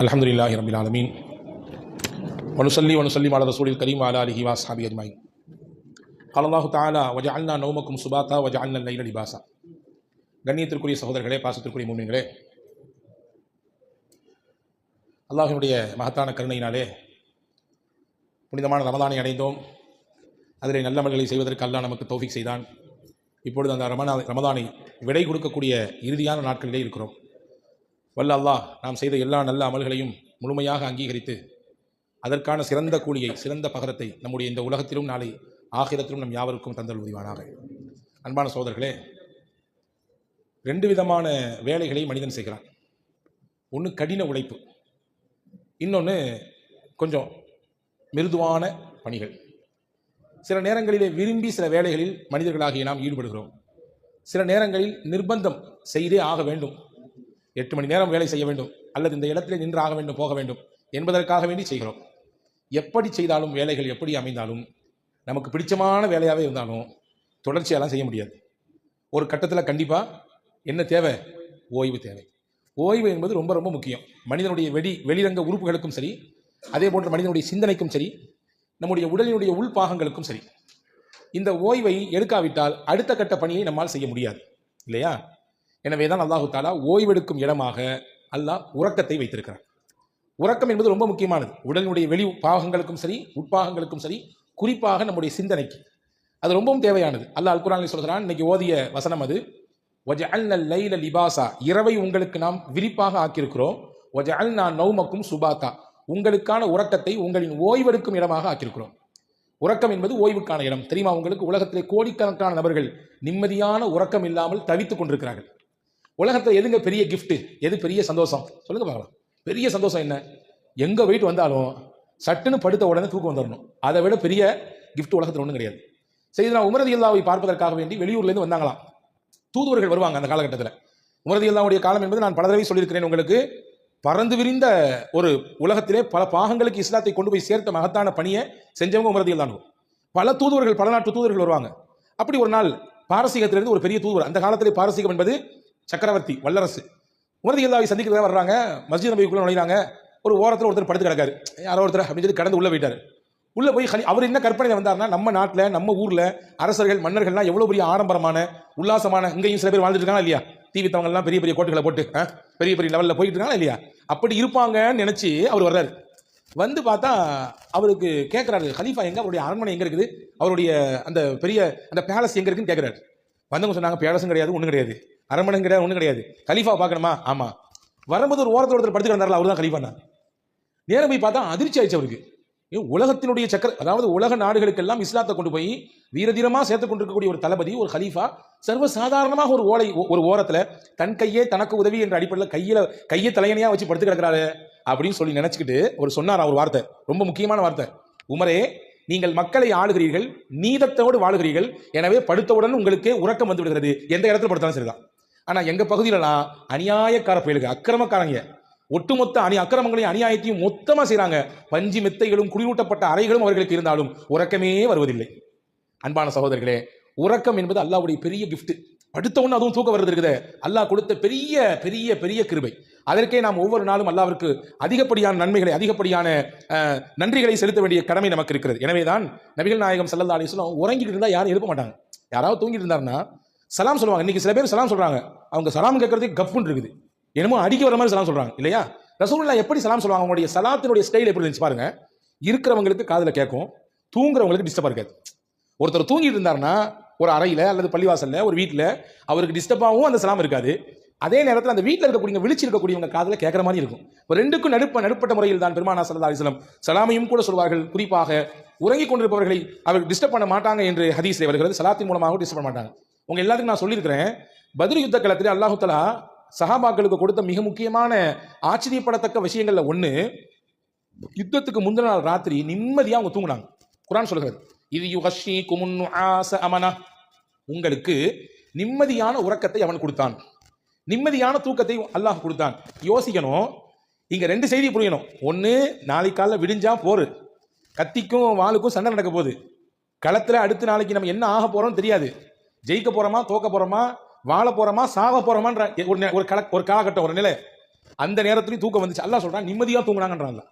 الحمد لله رب العالمين ونصلي ونسلم على رسول الكريم وعلى اله واصحابه اجمعين قال الله تعالى وجعلنا نومكم سباتا وجعلنا الليل لباسا கண்ணியத்திற்குரிய சகோதரர்களே பாசத்திற்குரிய மூமின்களே அல்லாஹினுடைய மகத்தான கருணையினாலே புனிதமான ரமதானை அடைந்தோம் அதில் நல்லமல்களை செய்வதற்கு அல்லாஹ் நமக்கு தௌஃபிக் செய்தான் இப்பொழுது அந்த ரமணா ரமதானை விடை கொடுக்கக்கூடிய இறுதியான நாட்களிலே இருக்கிறோம் வல்ல அல்லாஹ் நாம் செய்த எல்லா நல்ல அமல்களையும் முழுமையாக அங்கீகரித்து அதற்கான சிறந்த கூலியை சிறந்த பகரத்தை நம்முடைய இந்த உலகத்திலும் நாளை ஆகிரத்திலும் நம் யாவருக்கும் தந்தல் உரிவானாக. அன்பான சோதர்களே ரெண்டு விதமான வேலைகளை மனிதன் செய்கிறான். ஒன்று கடின உழைப்பு இன்னொன்று கொஞ்சம் மிருதுவான பணிகள். சில நேரங்களிலே விரும்பி சில வேலைகளில் மனிதர்களாகிய நாம் ஈடுபடுகிறோம். சில நேரங்களில் நிர்பந்தம் செய்தே ஆக வேண்டும். எட்டு மணி நேரம் வேலை செய்ய வேண்டும் அல்லது இந்த இடத்திலே நின்று ஆக வேண்டும் போக வேண்டும் என்பதற்காக வேண்டி செய்கிறோம். எப்படி செய்தாலும் வேலைகள் எப்படி அமைந்தாலும் நமக்கு பிடிச்சமான வேலையாகவே இருந்தாலும் தொடர்ச்சியெல்லாம் செய்ய முடியாது. ஒரு கட்டத்தில் கண்டிப்பாக என்ன தேவை? ஓய்வு தேவை. ஓய்வு என்பது ரொம்ப ரொம்ப முக்கியம். மனிதனுடைய வெடி வெளிரங்க உறுப்புகளுக்கும் சரி அதே போன்ற மனிதனுடைய சிந்தனைக்கும் சரி நம்முடைய உடலினுடைய உள்பாகங்களுக்கும் சரி. இந்த ஓய்வை எடுக்காவிட்டால் அடுத்த கட்ட பணியை நம்மால் செய்ய முடியாது. இல்லையா? எனவே தான் அல்லாஹு தாலா ஓய்வெடுக்கும் இடமாக அல்லாஹ் உறக்கத்தை வைத்திருக்கிறார் உறக்கம் என்பது ரொம்ப முக்கியமானது. உடலினுடைய வெளி பாகங்களுக்கும் சரி உட்பாகங்களுக்கும் சரி குறிப்பாக நம்முடைய சிந்தனைக்கு. அது ரொம்பவும் தேவையானது. அல்லாஹ் அல் குரானில் சொல்கிறான் இன்னைக்கு ஓதிய வசனம் அது ஒஜ அல் லைல லிபாசா. இரவை உங்களுக்கு நாம் விரிப்பாக ஆக்கியிருக்கிறோம். ஒஜ அல் நான் நௌமக்கும் சுபாத்தா. உங்களுக்கான உறக்கத்தை உங்களின் ஓய்வெடுக்கும் இடமாக ஆக்கியிருக்கிறோம். உறக்கம் என்பது ஓய்வுக்கான இடம். தெரியுமா உங்களுக்கு? உலகத்திலே கோடிக்கணக்கான நபர்கள் நிம்மதியான உறக்கம் இல்லாமல் தவித்துக் கொண்டிருக்கிறார்கள். உலகத்தில் எதுங்க பெரிய கிஃப்ட்டு எது பெரிய சந்தோஷம்? சொல்லுங்க பார்க்கலாம். பெரிய சந்தோஷம் என்ன? எங்கே வெயிட் வந்தாலும் சட்டுன்னு படுத்த உடனே தூக்கம் வந்துடணும் அதை விட பெரிய கிஃப்ட் உலகத்தில் ஒன்றும் கிடையாது. செய்தினா உமரதி இல்லாவை பார்ப்பதற்காக வேண்டி வெளியூர்லேருந்து வந்தாங்களாம். தூதுவர்கள் வருவாங்க அந்த காலகட்டத்தில். உமரதி இல்லாவுடைய காலம் என்பது நான் பல தடவை சொல்லியிருக்கிறேன் உங்களுக்கு. பறந்து விரிந்த ஒரு உலகத்திலே பல பாகங்களுக்கு இஸ்லாத்தை கொண்டு போய் சேர்த்த மகத்தான பணியை செஞ்சவங்க உமரதி இல்லானு பல தூதுவர்கள் பல நாட்டு தூதுவர்கள் வருவாங்க. அப்படி ஒரு நாள் பாரசீகத்திலிருந்து ஒரு பெரிய தூதுவர் அந்த காலத்திலே பாரசீகம் என்பது சக்கரவர்த்தி வல்லரசு. உமர் இல்லாவை சந்திக்கிறதா வர்றாங்க. மஸ்ஜித் நபிக்குள்ள நுழைகிறாங்க ஒரு ஓரத்தில் ஒருத்தர் படுத்து கிடக்காரு. யாரோ ஒருத்தர் அப்படின்னு சொல்லி கடந்து உள்ள போயிட்டாரு. உள்ள போய் ஹலி அவர் என்ன கற்பனையில் வந்தார்னா நம்ம நாட்டில் நம்ம ஊர்ல அரசர்கள் மன்னர்கள்லாம் எவ்வளவு பெரிய ஆடம்பரமான உல்லாசமான இங்கேயும் சில பேர் வாழ்ந்துட்டு இருக்காங்க இல்லையா? டிவி வித்தவங்கலாம் பெரிய பெரிய கோட்டுகளை போட்டு ஆ, பெரிய பெரிய லெவலில் போயிட்டு இருக்காங்க இல்லையா? அப்படி இருப்பாங்கன்னு நினைச்சு அவர் வர்றாரு. வந்து பார்த்தா அவருக்கு கேட்குறாரு ஹலீஃபா எங்க? அவருடைய அரண்மனை எங்க இருக்குது? அவருடைய அந்த பெரிய அந்த பேலஸ் எங்க இருக்குன்னு கேட்குறாரு வந்தவங்க சொன்னாங்க பேலஸும் கிடையாது ஒன்றும் கிடையாது. அரண்மனை கிடையாது ஒன்றும் கிடையாது. கலீஃபா பார்க்கணுமா? ஆமா. வரும்போது ஒரு ஓரத்தில் ஒருத்தர் படுத்து கிடந்தார்ல அவர் தான் கலீஃபானா? நேரம் போய் பார்த்தா அதிர்ச்சி ஆயிடுச்சு அவருக்கு. ஏன் உலகத்தினுடைய சக்கர அதாவது உலக நாடுகளுக்கெல்லாம் இஸ்லாத்தை கொண்டு போய் வீரதீரமாக சேர்த்து கொண்டிருக்கக்கூடிய ஒரு தளபதி ஒரு ஹலீஃபா சர்வ சாதாரணமாக ஒரு ஓலை ஒரு ஓரத்தில் தன் கையே தனக்கு உதவி என்ற அடிப்படையில் கையில் கையை தலையணையாக வச்சு படுத்து கிடக்குறாரு அப்படின்னு சொல்லி நினச்சிக்கிட்டு ஒரு சொன்னார் ஒரு வார்த்தை. ரொம்ப முக்கியமான வார்த்தை. உமரே நீங்கள் மக்களை ஆளுகிறீர்கள் நீதத்தோடு வாழுகிறீர்கள் எனவே படுத்தவுடன் உங்களுக்கு உறக்கம் வந்து விடுகிறது. எந்த இடத்துல படுத்தாலும் சரிதான். ஆனால் எங்கள் பகுதியிலலாம் அநியாயக்கார பயலுங்க அக்கிரமக்காரங்க. ஒட்டுமொத்த அணி அக்கிரமங்களையும் அநியாயத்தையும் மொத்தமாக செய்கிறாங்க பஞ்சு மெத்தைகளும் குளிரூட்டப்பட்ட அறைகளும் அவர்களுக்கு இருந்தாலும் உறக்கமே வருவதில்லை. அன்பான சகோதரர்களே உறக்கம் என்பது அல்லாவுடைய பெரிய கிஃப்ட்டு படுத்த அதுவும் தூக்கம் வருது இருக்குது. அல்லாஹ் கொடுத்த பெரிய பெரிய பெரிய கிருபை. அதற்கே நாம் ஒவ்வொரு நாளும் அல்லாவிற்கு அதிகப்படியான நன்மைகளை அதிகப்படியான நன்றிகளை செலுத்த வேண்டிய கடமை நமக்கு இருக்கிறது. எனவேதான் நபிகள் நாயகம் செல்லல்லா அலிஸ்லாம் உறங்கிட்டு இருந்தால் யாரும் எழுப்ப மாட்டாங்க. யாராவது தூங்கிட்டு இருந்தாருன்னா சலாம் சொல்லுவாங்க. இன்னைக்கு சில பேர் சலாம் சொல்றாங்க. அவங்க சலாம் கேட்குறதுக்கு கப்புன்னு இருக்குது. என்னமோ அடிக்க வர மாதிரி சலாம் சொல்றாங்க. இல்லையா? ரசூல்லா எப்படி சலாம் சொல்லுவாங்க? அவங்களுடைய சலாத்தினுடைய ஸ்டைல் எப்படி இருந்துச்சு பாருங்க. இருக்கிறவங்களுக்கு காதில் கேட்கும். தூங்குறவங்களுக்கு டிஸ்டர்பா இருக்காது. ஒருத்தர் தூங்கிட்டு இருந்தாருன்னா ஒரு அறையில அல்லது பள்ளிவாசல்ல ஒரு வீட்டில் அவருக்கு டிஸ்டர்பாகவும் அந்த சலாம் இருக்காது. அதே நேரத்தில் அந்த வீட்டில் இருக்கக்கூடிய விழிச்சு இருக்கக்கூடியவங்க காதில் கேட்குற மாதிரி இருக்கும். இப்போ ரெண்டுக்கும் நடுப்ப நடுப்பட்ட முறையில் தான் பெருமானா சல்லா அலிஸ்லம் சலாமையும் கூட சொல்வார்கள். குறிப்பாக உறங்கிக் கொண்டிருப்பவர்களை அவர் டிஸ்டர்ப் பண்ண மாட்டாங்க என்று ஹதீஸில் வருகிறது. சலாத்தின் மூலமாக டிஸ்டர்ப் பண்ண மாட்டாங்க. உங்க எல்லாத்துக்கும் நான் சொல்லியிருக்கிறேன். பதில் யுத்த களத்தில் அல்லாஹுத்தலா சஹாபாக்களுக்கு கொடுத்த மிக முக்கியமான ஆச்சரியப்படத்தக்க விஷயங்கள்ல ஒன்று யுத்தத்துக்கு முந்தின நாள் ராத்திரி நிம்மதியாக அவங்க தூங்குனாங்க. குரான் சொல்கிறது இது யுகஷி குமுன்னு ஆச அமனா. உங்களுக்கு நிம்மதியான உறக்கத்தை அவன் கொடுத்தான். நிம்மதியான தூக்கத்தை அல்லாஹ் கொடுத்தான். யோசிக்கணும். இங்கே ரெண்டு செய்தி புரியணும். ஒன்று நாளைக்கு காலைல விடிஞ்சா போரு. கத்திக்கும் வாளுக்கும் சண்டை நடக்க போகுது. களத்தில் அடுத்த நாளைக்கு நம்ம என்ன ஆக போகிறோம்னு தெரியாது. ஜெயிக்க போறோமா தோக்க போறோமா வாழ போறோமா சாக போறோமான்ற ஒரு நே- ஒரு கல ஒரு காலகட்டம் ஒரு நிலை. அந்த நேரத்துலையும் தூக்கம் வந்துச்சு. அல்லா சொல்றான் நிம்மதியாக தூங்குனாங்கன்றான்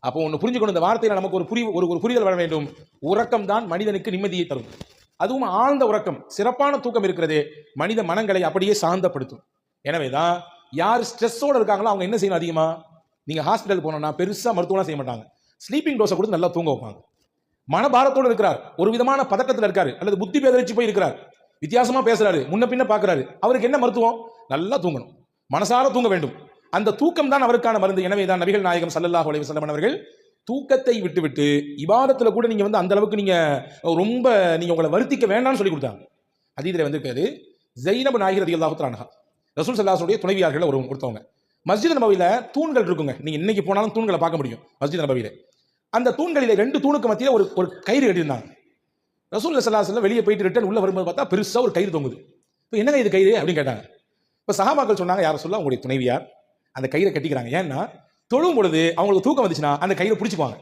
அப்போ ஒன்று புரிஞ்சுக்கணும் இந்த வார்த்தையில நமக்கு ஒரு புரிய ஒரு ஒரு புரிதல் வர வேண்டும். உறக்கம் தான் மனிதனுக்கு நிம்மதியை தரும். அதுவும் ஆழ்ந்த உறக்கம் சிறப்பான தூக்கம் இருக்கிறதே மனித மனங்களை அப்படியே சாந்தப்படுத்தும். எனவே தான் யார் ஸ்ட்ரெஸ்ஸோட இருக்காங்களோ அவங்க என்ன செய்யணும் அதிகமாக நீங்கள் ஹாஸ்பிட்டல் போனோம்னா பெருசாக மருத்துவம்லாம் செய்ய மாட்டாங்க. ஸ்லீப்பிங் டோஸை கொடுத்து நல்லா தூங்க வைப்பாங்க. மனபாரத்தோடு இருக்கிறார். ஒரு விதமான பதக்கத்தில் இருக்கார். அல்லது புத்தி பேதரிச்சு போய் இருக்கிறார் வித்தியாசமா பேசுறாரு. முன்ன பின்ன பாக்குறாரு. அவருக்கு என்ன மருத்துவம்? நல்லா தூங்கணும். மனசார தூங்க வேண்டும். அந்த தூக்கம் தான் அவருக்கான மருந்து. எனவே தான் நபிகள் நாயகம் சல்லல்லாஹ் அலைஹி செல்லமன் அவர்கள் தூக்கத்தை விட்டுவிட்டு இபாதத்தில் கூட நீங்கள் வந்து அந்த அளவுக்கு நீங்கள் ரொம்ப நீங்கள் உங்களை வருத்திக்க வேண்டாம்னு சொல்லி கொடுத்தாங்க. அதீதில் வந்திருக்காரு. ஜைனப் நாயகர் ரதியல்லாஹு தஆலா ரசூல் சல்லாஹுடைய துணைவியார்கள் ஒரு கொடுத்தவங்க. மஸ்ஜித் நபவியில் தூண்கள் இருக்குங்க. நீங்கள் இன்னைக்கு போனாலும் தூண்களை பார்க்க முடியும். மஸ்ஜித் நபவியில் அந்த தூண்களில் ரெண்டு தூணுக்கு மத்தியில் ஒரு ஒரு கயிறு கட்டியிருந்தாங்க. ரசூல் சல்லாஹ் வெளியே போயிட்டு ரிட்டர்ன் உள்ள வரும்போது பார்த்தா பெருசாக ஒரு கயிறு தொங்குது. இப்போ என்னங்க இது கயிறு அப்படின்னு கேட்டாங்க. இப்போ சகாபாக்கள் சொன்னாங்க யாரை சொல்ல அவங்களுடைய துணைவியார். அந்த கயிறை கட்டிக்கிறாங்க. ஏன்னா தொழும் பொழுது அவங்களுக்கு தூக்கம் வந்துச்சுன்னா அந்த கயிறை பிடிச்சிக்குவாங்க.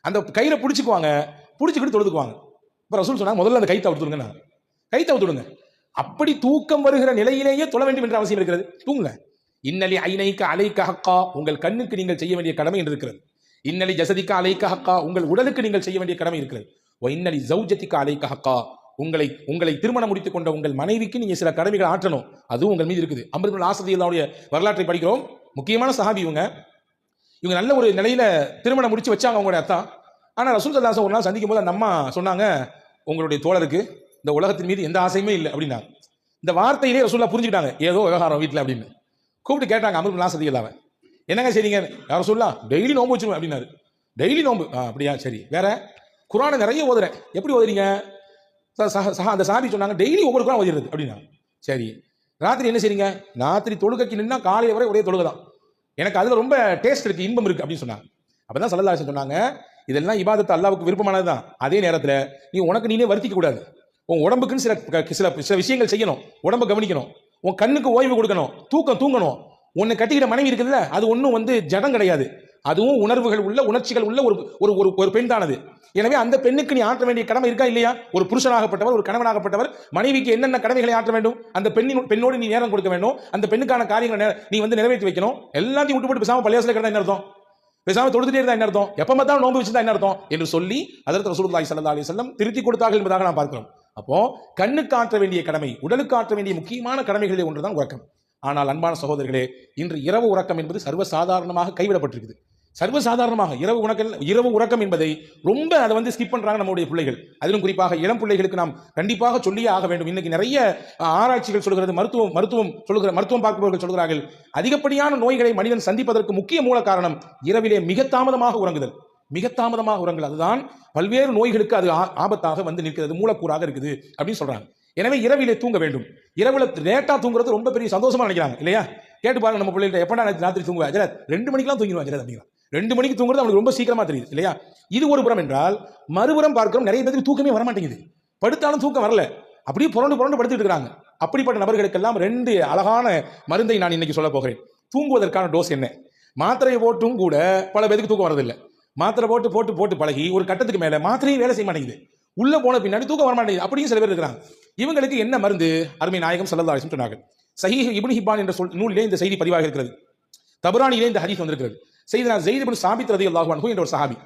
அந்த கயிறை பிடிச்சிக்குவாங்க பிடிச்சிக்கிட்டு தொழுதுக்குவாங்க. இப்போ ரசூல் சொன்னாங்க முதல்ல அந்த கை தவிர்த்துடுங்க நான் கை விடுங்க. அப்படி தூக்கம் வருகிற நிலையிலேயே தொழ வேண்டும் என்ற அவசியம் இருக்கிறது. தூங்குங்க. இன்னலி ஐநைக்கு அலைக்க ஹக்கா. உங்கள் கண்ணுக்கு நீங்கள் செய்ய வேண்டிய கடமை என்று இருக்கிறது. இன்னலி ஜசதிக்கு அலைக்க ஹக்கா. உங்கள் உடலுக்கு நீங்கள் செய்ய வேண்டிய கடமை இருக்கிறது. ஒயின்னலி இன்னலி அலைக்க ஹக்கா. உங்களை உங்களை திருமணம் முடித்துக் கொண்ட உங்கள் மனைவிக்கு நீங்க சில கடமைகள் ஆற்றணும். அதுவும் உங்கள் மீது இருக்குது. அமிர்தல் ஆசிரியர்களுடைய வரலாற்றை படிக்கிறோம். முக்கியமான சஹாபி இவங்க. இவங்க நல்ல ஒரு நிலையில திருமணம் முடிச்சு வச்சாங்க அவங்களுடைய அத்தா. ஆனால் ரசூல் சல்லாசம் ஒரு நாள் சந்திக்கும் போது அந்த அம்மா சொன்னாங்க உங்களுடைய தோழருக்கு இந்த உலகத்தின் மீது எந்த ஆசையுமே இல்லை. அப்படின்னாங்க. இந்த வார்த்தையிலே ரசூல்லா புரிஞ்சுக்கிட்டாங்க ஏதோ விவகாரம் வீட்டில் அப்படின்னு. கூப்பிட்டு கேட்டாங்க அமிர்தல் ஆசிரியர் என்னங்க சரிங்க யார சொல்லா டெய்லி நோம்பு வச்சிருவேன் அப்படின்னாரு. டெய்லி நோம்பு ஆ அப்படியா சரி. வேற? குரானை நிறைய ஓதுறேன். எப்படி ஓதுறீங்க? ச- அந்த சாபி சொன்னாங்க டெய்லி ஒவ்வொரு குரான் ஓதிடுறது. அப்படின்னா. சரி. ராத்திரி என்ன செய்றீங்க? ராத்திரி தொழுகைக்கு நின்னா காலையில் வரை ஒரே தொழுகை தான். எனக்கு அதில் ரொம்ப டேஸ்ட் இருக்கு இன்பம் இருக்கு அப்படின்னு சொன்னாங்க. அப்போ தான் சல்லதாசன் சொன்னாங்க இதெல்லாம் இபாதத்தை அல்லாவுக்கு விருப்பமானது தான். அதே நேரத்தில் நீ உனக்கு நீனே வருத்திக்க கூடாது. உன் உடம்புக்குன்னு சில க- சில சில விஷயங்கள் செய்யணும். உடம்பை கவனிக்கணும். உன் கண்ணுக்கு ஓய்வு கொடுக்கணும். தூக்கம் தூங்கணும். உன்னை கட்டிக்கிற மனைவி இருக்குதுல்ல அது ஒன்றும் வந்து ஜடம் கிடையாது. அதுவும் உணர்வுகள் உள்ள உணர்ச்சிகள் உள்ள ஒரு ஒரு ஒரு ஒரு பெண் தானது எனவே அந்த பெண்ணுக்கு நீ ஆற்ற வேண்டிய கடமை இருக்கா இல்லையா? ஒரு புருஷனாகப்பட்டவர் ஒரு கணவனாகப்பட்டவர் மனைவிக்கு என்னென்ன கடமைகளை ஆற்ற வேண்டும்? அந்த பெண்ணின் பெண்ணோடு நீ நேரம் கொடுக்க வேண்டும் அந்த பெண்ணுக்கான காரியங்களை நீ வந்து நிறைவேற்றி வைக்கணும். எல்லாத்தையும் விட்டு போட்டு பேசாம பள்ளியாசில கிடந்தா என்ன அர்த்தம்? பேசாம தொடுத்துட்டே இருந்தா என்ன அர்த்தம்? எப்ப பார்த்தாலும் நோன்பு வச்சிருந்தா என்ன அர்த்தம்? என்று சொல்லி அதற்கு ரசூலுல்லாஹி ஸல்லல்லாஹு அலைஹி வஸல்லம் திருத்தி கொடுத்தார்கள் என்பதாக நாம் பார்க்கிறோம். அப்போ கண்ணுக்கு ஆற்ற வேண்டிய கடமை உடலுக்கு ஆற்ற வேண்டிய முக்கியமான கடமைகளில் ஒன்றுதான் உறக்கம். ஆனால் அன்பான சகோதரர்களே இன்று இரவு உறக்கம் என்பது சர்வசாதாரணமாக கைவிடப்பட்டிருக்குது. சர்வசாதாரணமாக இரவு உணக்கல் இரவு உறக்கம் என்பதை ரொம்ப அதை வந்து ஸ்கிப் பண்ணுறாங்க நம்முடைய பிள்ளைகள். அதிலும் குறிப்பாக இளம் பிள்ளைகளுக்கு நாம் கண்டிப்பாக சொல்லியே ஆக வேண்டும். இன்னைக்கு நிறைய ஆராய்ச்சிகள் சொல்கிறது மருத்துவம் மருத்துவம் சொல்கிற மருத்துவம் பார்ப்பவர்கள் சொல்கிறார்கள் அதிகப்படியான நோய்களை மனிதன் சந்திப்பதற்கு முக்கிய மூல காரணம் இரவிலே மிக தாமதமாக உறங்குதல். மிக தாமதமாக உறங்குதல் அதுதான் பல்வேறு நோய்களுக்கு அது ஆ- ஆபத்தாக வந்து நிற்கிறது மூலக்கூறாக இருக்குது அப்படின்னு சொல்றாங்க. எனவே இரவிலே தூங்க வேண்டும். இரவுல லேட்டா தூங்குறது ரொம்ப பெரிய சந்தோஷமா நினைக்கிறாங்க இல்லையா? கேட்டு பாருங்க நம்ம பிள்ளைகிட்ட எப்படா நேத்து ராத்திரி தூங்குவா? ஜெரத் ரெண்டு மணிக்கெல்லாம் தூங்கிடுவாங்க ஜெரத் அப்படிங்கிறான். ரெண்டு மணிக்கு தூங்குறது அவனுக்கு ரொம்ப சீக்கிரமா தெரியுது இல்லையா? இது ஒரு புறம் என்றால் மறுபுறம் பார்க்கிறோம் நிறைய பேருக்கு தூக்கமே வர மாட்டேங்குது படுத்தாலும் தூக்கம் வரல. அப்படியே புரண்டு புரண்டு படுத்துட்டு இருக்கிறாங்க அப்படிப்பட்ட நபர்களுக்கெல்லாம் ரெண்டு அழகான மருந்தை நான் இன்னைக்கு சொல்ல போகிறேன். தூங்குவதற்கான டோஸ் என்ன? மாத்திரையை போட்டும் கூட பல பேருக்கு தூக்கம் வரதில்லை மாத்திரை போட்டு போட்டு போட்டு பழகி ஒரு கட்டத்துக்கு மேலே மாத்திரையும் வேலை செய்ய மாட்டேங்குது. உள்ள போன பின்னாடி தூக்கம் வர மாட்டேங்குது. அப்படியும் சில பேர் இருக்கிறாங்க. இவங்களுக்கு என்ன மருந்து? அருமை நாயகம் ஸல்லல்லாஹு சொன்னார்கள். சஹி இப்னு ஹிப்பான் என்ற சொல் நூலிலே இந்த செய்தி பதிவாக இருக்கிறது. தபரானிலே இந்த ஹதீஸ் வந்திருக்கிறது. செய்தனா ஜெயித் சாபித் ரலியல்லாஹு அன்ஹு என்ற ஒரு சஹாபி.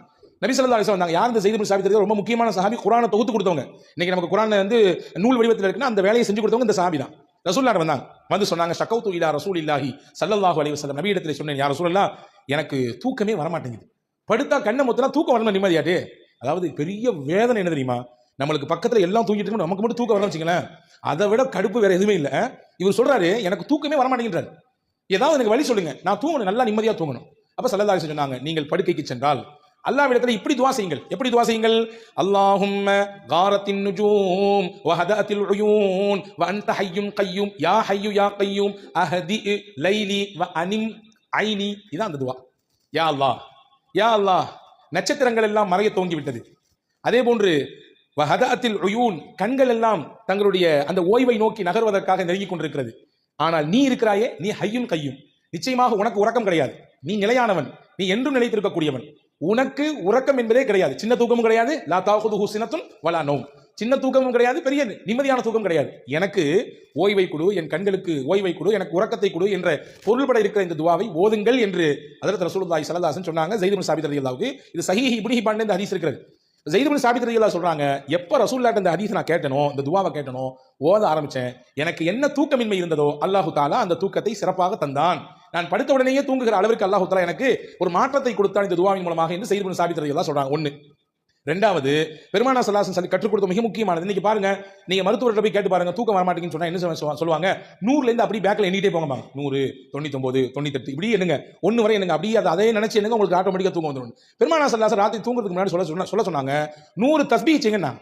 நபி சொல்லா அலைஹி வந்தாங்க. யார் இந்த செய்திபுல் இப்னு சாபித் ரொம்ப முக்கியமான சஹாபி. குரானை தொகுத்து கொடுத்தவங்க. இன்னைக்கு நமக்கு குர்ஆன் வந்து நூல் வடிவத்தில் இருக்குன்னா அந்த வேலையை செஞ்சு கொடுத்தவங்க இந்த சஹாபி தான். ரசூல்லார் வந்தாங்க. வந்து சொன்னாங்க ஷக்கௌத்து இலா ரசூலில்லாஹி ஸல்லல்லாஹு அலி வஸல்லம். நபி இடத்துல சொன்னேன் யார் சொல்லலாம் எனக்கு தூக்கமே வர மாட்டேங்குது படுத்தா கண்ணை மொத்தனா தூக்கம் வரணும்? நிம்மதியாட்டு. அதாவது பெரிய வேதனை என்ன தெரியுமா? நம்மளுக்கு பக்கத்தில் எல்லாம் தூங்கிட்டு இருக்கணும். நமக்கு மட்டும் தூக்கம் வரணும் வச்சுங்களேன் அதை விட கடுப்பு வேற எதுவுமே இல்லை. இவர் சொல்றாரு எனக்கு தூக்கமே வர மாட்டேங்கிறாரு ஏதாவது எனக்கு வழி சொல்லுங்க. நான் தூங்கணும் நல்லா நிம்மதியாக தூங்கணும். அப்ப சல்லல்லாஹு சொன்னாங்க நீங்கள் படுக்கைக்கு சென்றால் அல்லாஹ்விடத்தில் இப்படி துவா செய்யுங்கள். எப்படி துவா செய்யுங்கள்? அல்லாஹும் காரத்தின் நுஜூம் வஹதத்தில் உயூன் வ அன்த ஹையும் கையும் யா ஹையு யா கையும் அஹதி லைலி வ அனிம் ஐனி. இதான் அந்த துவா. யா அல்லாஹ் யா அல்லாஹ் நட்சத்திரங்கள் எல்லாம் மறைய தோங்கி விட்டது அதே போன்று வஹதஅத்தில் உயூன் கண்கள் எல்லாம் தங்களுடைய அந்த ஓய்வை நோக்கி நகர்வதற்காக நெருங்கிக் கொண்டிருக்கிறது. ஆனால் நீ இருக்கிறாயே நீ ஹையும் கையும். நிச்சயமாக உனக்கு உறக்கம் கிடையாது. நீ நிலையானவன். நீ என்றும் நிலைத்திருக்கக்கூடியவன். உனக்கு உறக்கம் என்பதே கிடையாது. சின்ன தூக்கமும் கிடையாது. லா தாகுது சினத்தும் வலா நோம். சின்ன தூக்கமும் கிடையாது பெரிய நிம்மதியான தூக்கம் கிடையாது. எனக்கு ஓய்வை கொடு என் கண்களுக்கு ஓய்வை கொடு எனக்கு உறக்கத்தை கொடு என்ற பொருள்பட இருக்கிற இந்த துவாவை ஓதுங்கள் என்று அதற்கு ரசூலுல்லாஹி ஸல்லல்லாஹு சொன்னாங்க. ஸைத் சாபித் ரலியல்லாஹுக்கு இது சஹீஹ் இப்னு ஹிப்பான் இந்த ஹதீஸ் இருக்கிறது. ஸைத் பின் சாபித் ரலியல்லாஹு சொல்றாங்க எப்ப ரசூல்லாட்ட இந்த ஹதீஸ் நான் கேட்டனோ இந்த துவாவை கேட்டனோ ஓத ஆரம்பிச்சேன். எனக்கு என்ன தூக்கமின்மை இருந்ததோ அல்லாஹு தாலா அந்த தூக்கத்தை சிறப்பாக தந்தான். நான் படுத்த உடனேயே தூங்குகிற அளவிற்கு அல்லாஹு தலா எனக்கு ஒரு மாற்றத்தை கொடுத்தான் இந்த துவாவின் மூலமாக என்று செய்து பின் சாபித் ரலியல்லாஹு சொல்றாங்க. ஒன்று ரெண்டாவது பெருமானா சல்லாசன் சொல்லி கற்றுக் கொடுத்த மிக முக்கியமானது. இன்னைக்கு பாருங்க நீங்க மருத்துவர்கிட்ட போய் கேட்டு பாருங்க தூக்கம் வரமாட்டேங்கன்னு சொன்னா என்ன சொல்லுவா- சொல்லுவாங்க? நூறுல இருந்து அப்படி பேக்கில் எண்ணிட்டே போங்க நூறு தொண்ணூத்தொன்பது தொண்ணூத்தெட்டு இப்படி என்னங்க ஒன்னு வரை என்னங்க அப்படியே அதை அதே நினைச்சு என்னங்க உங்களுக்கு ஆட்டோமேட்டிக்கா தூக்கம் வந்துடும் பெருமானா சல்லாசன் ராத்திரி தூங்குறதுக்கு முன்னாடி சொல்ல சொன்ன- சொல்ல சொன்னாங்க நூறு தஸ்பீ செய்யுங்கண்ணா.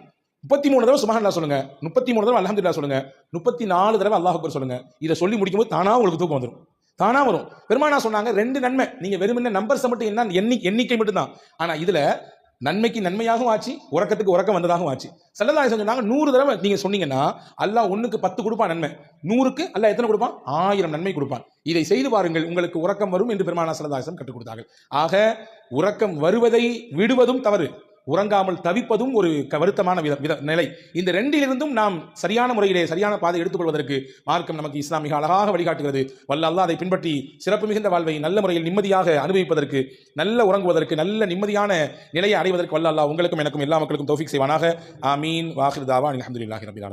முப்பத்தி மூணு தடவை சுபஹானல்லாஹ் சொல்லுங்க. முப்பத்தி மூணு தடவை அலமதுல்லா சொல்லுங்க. முப்பத்தி நாலு தடவை அல்லாஹ் சொல்லுங்க. இதை சொல்லி முடிக்கும் போது தானா உங்களுக்கு தூக்கம் வந்துடும் தானா வரும். பெருமானா சொன்னாங்க ரெண்டு நன்மை. நீங்க வெறுமனே நம்பர்ஸ் மட்டும் என்ன எண்ணி எண்ணிக்கை மட்டும்தான். ஆனா இதுல நன்மைக்கு நன்மையாகவும் ஆச்சு உறக்கத்துக்கு உறக்கம் வந்ததாகவும் ஆச்சு. சல்லல்லாஹு சொன்னாங்க நூறு தடவை நீங்க சொன்னீங்கன்னா அல்லா ஒண்ணுக்கு பத்து கொடுப்பான் நன்மை. நூறுக்கு அல்ல எத்தனை கொடுப்பான்? ஆயிரம் நன்மை கொடுப்பான். இதை செய்து பாருங்கள் உங்களுக்கு உறக்கம் வரும் என்று பெருமானா சல்லதாசன் கற்றுக் கொடுத்தார்கள். ஆக உறக்கம் வருவதை விடுவதும் தவறு. உறங்காமல் தவிப்பதும் ஒரு வருத்தமான வித வித நிலை. இந்த ரெண்டிலிருந்தும் நாம் சரியான முறையிலே சரியான பாதை எடுத்துக்கொள்வதற்கு மார்க்கம் நமக்கு இஸ்லாமிக அழகாக வழிகாட்டுகிறது. வல்ல அதை பின்பற்றி சிறப்பு மிகுந்த வாழ்வை நல்ல முறையில் நிம்மதியாக அனுபவிப்பதற்கு நல்ல உறங்குவதற்கு நல்ல நிம்மதியான நிலையை அடைவதற்கு வல்ல உங்களுக்கும் எனக்கும் எல்லா மக்களுக்கும் தோஃபிக் செய்வானாக. ஆமீன். வாஹிர் தாவா அல்ஹம்துலில்லாஹி ரபில்